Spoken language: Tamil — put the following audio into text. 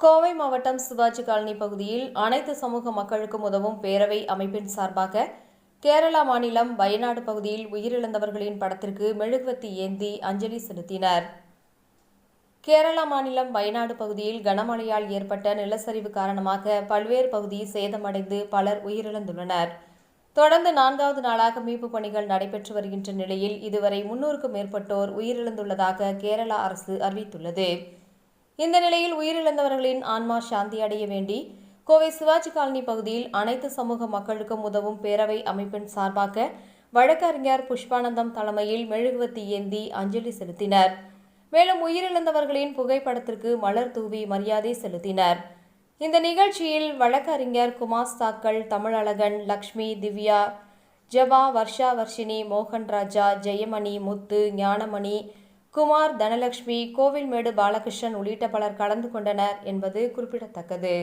கோவை மாவட்டம் சிவாஜி காலனி பகுதியில் அனைத்து சமூக மக்களுக்கும் உதவும் பேரவை அமைப்பின் சார்பாக கேரளா மாநிலம் வயநாடு பகுதியில் உயிரிழந்தவர்களின் படத்திற்கு மெழுகுவத்தி ஏந்தி அஞ்சலி செலுத்தினர். கேரளா மாநிலம் வயநாடு பகுதியில் கனமழையால் ஏற்பட்ட நிலச்சரிவு காரணமாக பல்வேறு பகுதி சேதமடைந்து பலர் உயிரிழந்துள்ளனர். தொடர்ந்து நான்காவது நாளாக மீட்புப் பணிகள் நடைபெற்று வருகின்ற நிலையில் இதுவரை முன்னூறுக்கும் மேற்பட்டோர் உயிரிழந்துள்ளதாக கேரளா அரசு அறிவித்துள்ளது. இந்த நிலையில் உயிரிழந்தவர்களின் ஆன்மா சாந்தி அடைய வேண்டி கோவை சிவாஜி காலனி பகுதியில் அனைத்து சமூக மக்களுக்கும் உதவும் பேரவை அமைப்பின் சார்பாக வழக்கறிஞர் புஷ்பானந்தம் தலைமையில் மெழுகுவத்தி ஏந்தி அஞ்சலி செலுத்தினர். மேலும் உயிரிழந்தவர்களின் புகைப்படத்திற்கு மலர் தூவி மரியாதை செலுத்தினர். இந்த நிகழ்ச்சியில் வழக்கறிஞர் குமார் தாக்கல் தமிழழகன் லக்ஷ்மி திவ்யா ஜபா வர்ஷா வர்ஷினி மோகன் ராஜா ஜெயமணி முத்து ஞானமணி குமார் தனலட்சுமி கோவில்மேடு பாலகிருஷ்ணன் உள்ளிட்ட பலர் கலந்து கொண்டனர் என்பது குறிப்பிடத்தக்கது.